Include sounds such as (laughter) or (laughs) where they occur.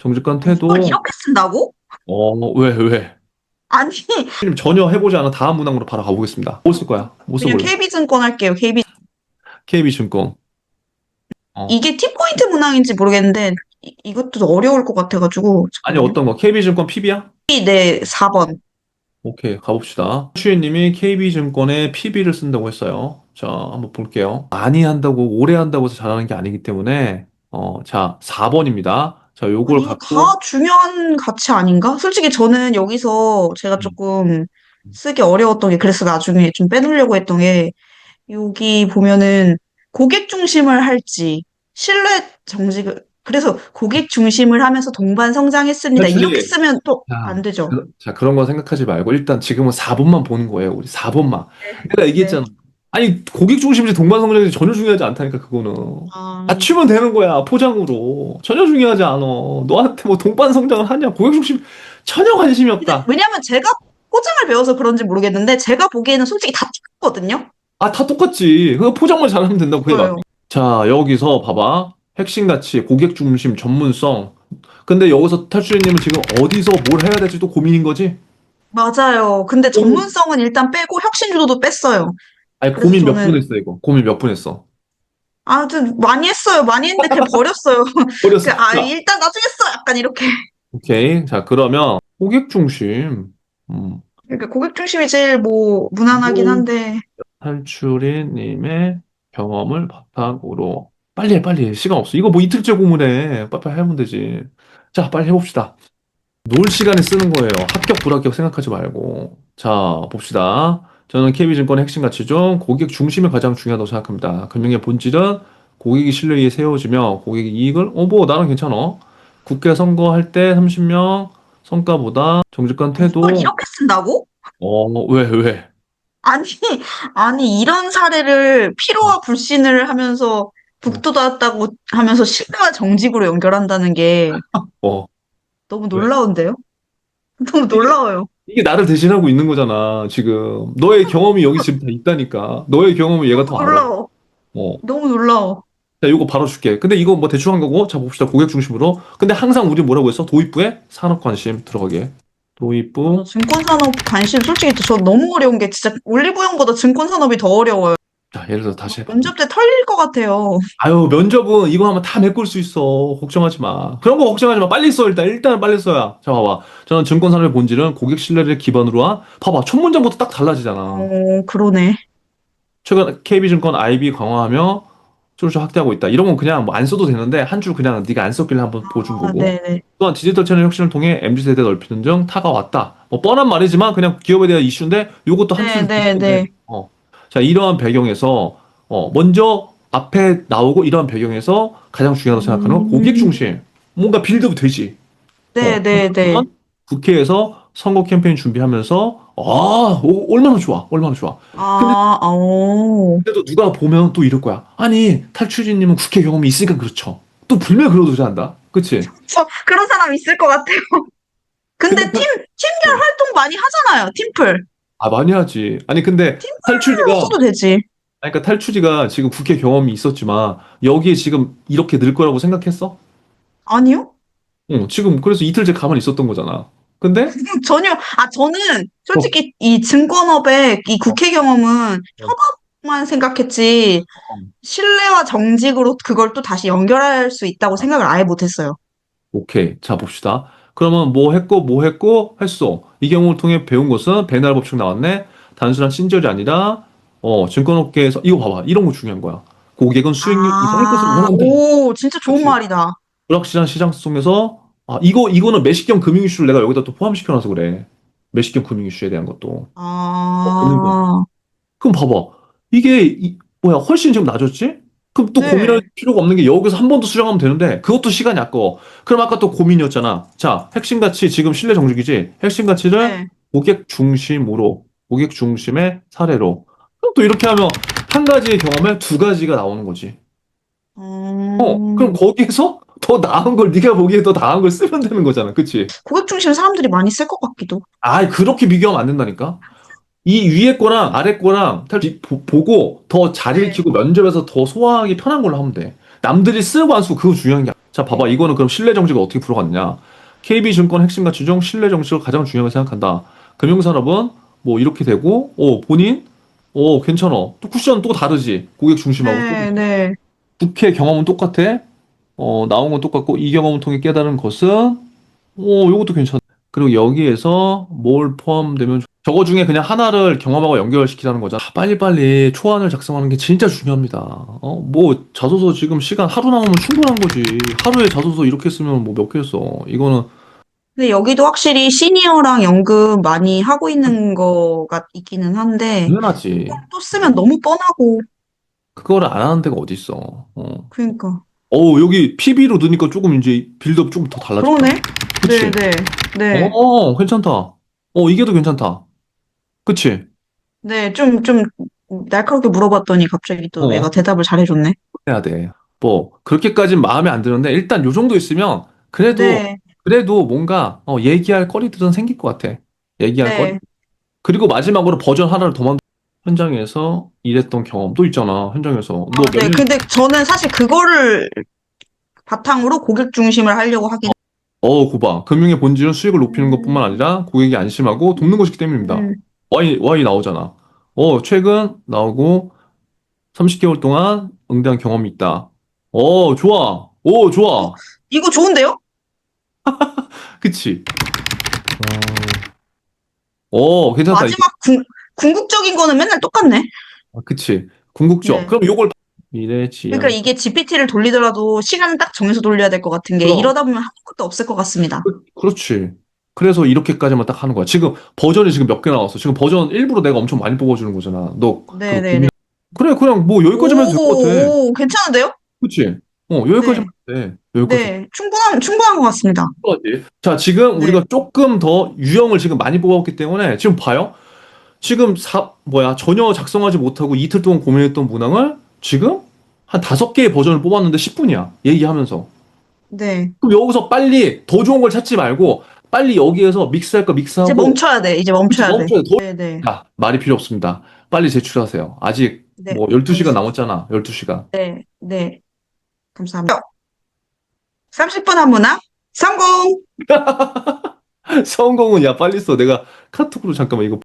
정직한 태도. 이걸 이렇게 쓴다고? 어, 왜, 왜? 아니, 지금 전혀 해보지 않은 다음 문항으로 바로 가보겠습니다. 뭐쓸 거야? 뭐 그냥 써볼래? KB증권 할게요. KB. KB증권. 이게 T포인트 문항인지 모르겠는데, 이, 이것도 어려울 것 같아가지고. 아니, 어떤 거? KB증권 PB야? 네, 4번. 오케이, 가봅시다. 추혜님이 KB증권에 PB를 쓴다고 했어요. 자, 한번 볼게요. 많이 한다고, 오래 한다고 해서 잘하는 게 아니기 때문에, 어, 자, 4번입니다. 자, 요걸 아니, 갖고, 다 중요한 가치 아닌가? 솔직히 저는 여기서 제가 음. 조금 쓰기 어려웠던 게, 그래서 나중에 좀 빼놓으려고 했던 게, 여기 보면은 고객 중심을 할지, 신뢰 정직을, 그래서 고객 중심을 하면서 동반 성장했습니다. 그렇지. 이렇게 쓰면 또 자, 안 되죠. 그- 자, 그런 거 생각하지 말고, 일단 지금은 4번만 보는 거예요. 우리 4번만. 네. 내가 얘기했잖아. 아니, 고객 중심인지 동반 성장인지 전혀 중요하지 않다니까, 그거는. 아, 맞추면 되는 거야, 포장으로. 전혀 중요하지 않아. 너한테 뭐 동반 성장을 하냐, 고객 중심 전혀 관심이 없다. 왜냐면 제가 포장을 배워서 그런지 모르겠는데, 제가 보기에는 솔직히 다 찍거든요? 아, 다 똑같지. 그거 포장만 잘하면 된다고 해봐. 그래요. 자, 여기서 봐봐. 핵심 가치, 고객 중심, 전문성. 근데 여기서 탈출님은 지금 어디서 뭘 해야 될지 또 고민인 거지? 맞아요. 근데 전문성은 일단 빼고 혁신주도도 뺐어요. 아니, 그래서 고민 몇 저는- 분 했어, 이거? 고민 몇 분 했어? 아무튼 많이 했어요. 많이 했는데 그냥 (laughs) 버렸어요. 버렸어. 그, 아, 자, 일단 나중에 써. 약간 이렇게. 오케이. 자, 그러면 고객 중심. 음, 그러니까 고객 중심이 제일 뭐 무난하긴 뭐, 한데. 탈출이님의 경험을 바탕으로. 빨리 해, 빨리 해. 시간 없어. 이거 뭐 이틀째 고문해. 빨리빨리 하면 되지. 자, 빨리 해봅시다. 놀 시간에 쓰는 거예요. 합격, 불합격 생각하지 말고. 자, 봅시다. 저는 KB증권의 핵심 가치 중 고객 중심이 가장 중요하다고 생각합니다. 금융의 본질은 고객이 신뢰 위에 세워지며 고객의 이익을, 어, 뭐, 나는 괜찮아. 국회 선거할 때 30명 성과보다 정직한 태도, 이걸 이렇게 쓴다고? 어, 왜, 왜? 아니, 아니, 이런 사례를 피로와 불신을 하면서 북돋았다고 하면서 신뢰와 정직으로 연결한다는 게 어, 너무 놀라운데요? 너무 놀라워요. 이게 나를 대신하고 있는 거잖아, 지금. 너의 경험이 여기 지금 다 있다니까. 너의 경험을 얘가 더 알아. 놀라워. 어. 너무 놀라워. 자, 요거 바로 줄게. 근데 이거 뭐 대충 한 거고, 자, 봅시다. 고객 중심으로. 근데 항상 우리 뭐라고 했어? 도입부에 산업 관심 들어가게. 도입부. 증권산업 관심 솔직히 저 너무 어려운 게 진짜 올리브영보다 증권산업이 더 어려워요. 자, 예를 들어 다시 해봐. 면접 때 털릴 것 같아요. 아유, 면접은 이거 하면 다 메꿀 수 있어. 걱정하지 마. 그런 거 걱정하지 마. 빨리 써, 일단. 일단 빨리 써야. 자, 봐봐. 저는 증권 산업의 본질은 고객 신뢰를 기반으로 한, 봐봐. 첫 문장부터 딱 달라지잖아. 어, 그러네. 최근 KB증권 IB 강화하며 출처 확대하고 있다. 이런 건 그냥 뭐 안 써도 되는데 한 줄 그냥 네가 안 썼길래 한번 보여준 아, 거고. 네네. 또한 디지털 채널 혁신을 통해 MZ세대 넓히는 등 타가 왔다. 뭐 뻔한 말이지만 그냥 기업에 대한 이슈인데 요것도 한 네, 줄. 네, 네. 어. 자, 이러한 배경에서 어, 먼저 앞에 나오고 이러한 배경에서 가장 중요하다고 생각하는 건 음. 고객 중심. 뭔가 빌드업 되지. 네, 어, 네, 네. 국회에서 선거 캠페인 준비하면서 아, 오, 얼마나 좋아. 얼마나 좋아. 아, 어. 근데도 누가 보면 또 이럴 거야. 아니, 탈출이님은 국회 경험이 있으니까 그렇죠. 또 불면 그러도 한다. 그치? (laughs) 저 그런 사람 있을 것 같아요. 근데 근데 팀, 팀별 활동 많이 하잖아요. 팀플. 아, 많이 하지. 아니, 근데 탈출이가, 써도 되지. 아니, 그러니까 탈출이가 지금 국회 경험이 있었지만, 여기에 지금 이렇게 늘 거라고 생각했어? 아니요? 응, 지금 그래서 이틀째 가만히 있었던 거잖아. 근데, (laughs) 전혀, 아, 저는 솔직히 이 증권업의 이 국회 경험은 협업만 생각했지, 신뢰와 정직으로 그걸 또 다시 연결할 수 있다고 생각을 아예 못했어요. 오케이. 자, 봅시다. 그러면 뭐 했고, 뭐 했고, 했어. 이 경우를 통해 배운 것은 배날 법칙 나왔네. 단순한 친절이 아니라, 어, 증권업계에서, 이거 봐봐. 이런 거 중요한 거야. 고객은 수익률 이상의 것을 아, 원한다. 오, 진짜 좋은 그치. 말이다. 불확실한 시장 속에서 아 이거 이거는 매식경 금융 이슈를 내가 여기다 또 포함시켜놔서 그래 매식경 금융 이슈에 대한 것도 아, 그럼 봐봐 이게 이- 뭐야 훨씬 지금 낮았지 그럼 또 네. 고민할 필요가 없는 게 여기서 한 번 더 수정하면 되는데 그것도 시간이 아까워 그럼 아까 또 고민이었잖아 자 핵심 가치 지금 신뢰 정직이지 핵심 가치를 네. 고객 중심으로 고객 중심의 사례로 그럼 또 이렇게 하면 한 가지의 경험에 두 가지가 나오는 거지 음, 어 그럼 거기에서 (laughs) 더 나은 걸 네가 보기에 더 나은 걸 쓰면 되는 거잖아 그치 고객 중심 사람들이 많이 쓸 것 같기도. 아, 그렇게 비교하면 안 된다니까. 이 위에 거랑 아래 거랑 보- 보고 더잘 네. 읽히고 면접에서 더 소화하기 편한 걸로 하면 돼. 남들이 쓰고 안 쓰고 그거 중요한 게 아니야. 자, 봐봐. 이거는 그럼 신뢰 정지가 어떻게 풀어갔냐? KB증권 핵심 가치 중 신뢰 정지가 가장 중요하게 생각한다. 금융산업은 뭐 이렇게 되고, 어, 본인, 어, 괜찮아. 또 쿠션 또 다르지. 고객 중심하고. 네, 네. 국회 경험은 똑같아. 어, 나온 건 똑같고, 이 경험을 통해 깨달은 것은, 어, 요것도 괜찮아. 그리고 여기에서 뭘 포함되면, 좋- 저거 중에 그냥 하나를 경험하고 연결시키자는 거잖아. 아, 빨리빨리 초안을 작성하는 게 진짜 중요합니다. 어, 뭐, 자소서 지금 시간 하루 남으면 충분한 거지. 하루에 자소서 이렇게 쓰면 뭐 몇 개 써. 이거는, 근데 여기도 확실히 시니어랑 연금 많이 하고 있는 거가 있기는 한데, 당연하지. 또 쓰면 너무 뻔하고, 그거를 안 하는 데가 어디 있어. 어, 그러니까. 어, 여기 PB로 넣으니까 조금 이제 빌드업 조금 더 달라졌다. 그러네? 그치? 네, 네, 네. 어, 괜찮다. 어, 이게 더 괜찮다. 그치? 네, 좀, 좀, 날카롭게 물어봤더니 갑자기 또 어. 애가 대답을 잘해줬네. 해야 돼. 뭐, 그렇게까진 마음에 안 드는데, 일단 요 정도 있으면, 그래도, 네, 그래도 뭔가, 어, 얘기할 거리들은 생길 것 같아. 얘기할 거리. 네, 그리고 마지막으로 버전 하나를 더 만, 현장에서 일했던 경험도 있잖아, 현장에서. 뭐, 아, 네. 몇 년- 근데 저는 사실 그거를 바탕으로 고객 중심을 하려고 하긴, 어, 고봐. 금융의 본질은 수익을 높이는 것 뿐만 아니라, 고객이 안심하고 돕는 것이기 때문입니다. 음, Y, Y 나오잖아. 어, 최근 나오고 30개월 동안 응대한 경험이 있다. 어, 좋아. 오, 좋아. 이거 좋은데요? (laughs) 그치? 어, 괜찮다. 마지막 궁, 궁극적인 거는 맨날 똑같네. 아, 그치. 궁극적. 네. 그럼 요걸 미래 지향. 그러니까 이게 GPT를 돌리더라도 시간을 딱 정해서 돌려야 될 것 같은 게 그럼. 이러다 보면 아무것도 없을 것 같습니다. 그- 그렇지. 그래서 이렇게까지만 딱 하는 거야. 지금 버전이 지금 몇 개 나왔어. 지금 버전 일부러 내가 엄청 많이 뽑아주는 거잖아. 너. 그 네네 네. 그 래, 그냥 뭐 여기까지만 해도 될 것 같아. 오, 오, 괜찮은데요? 그치? 어, 여기까지만 돼. 여기까지. 네, 충분한, 충분한 것 같습니다. 자, 지금 네. 우리가 조금 더 유형을 지금 많이 뽑았기 때문에 지금 봐요. 지금 사, 뭐야, 전혀 작성하지 못하고 이틀 동안 고민했던 문항을 지금 한 다섯 개의 버전을 뽑았는데 10분이야. 얘기하면서. 네. 그럼 여기서 빨리 더 좋은 걸 찾지 말고 빨리 여기에서 믹스할 거 이제 믹스하고 멈춰야 돼. 이제 멈춰야 돼. 멈춰야 돼. 더- 네네. 자, 말이 필요 없습니다. 빨리 제출하세요. 아직 네. 뭐 12시간 남았잖아. 12시간. 네, 네. 감사합니다. 30분 한 문항 성공! (laughs) 성공은 야, 빨리 써. 내가 카톡으로 잠깐만 이거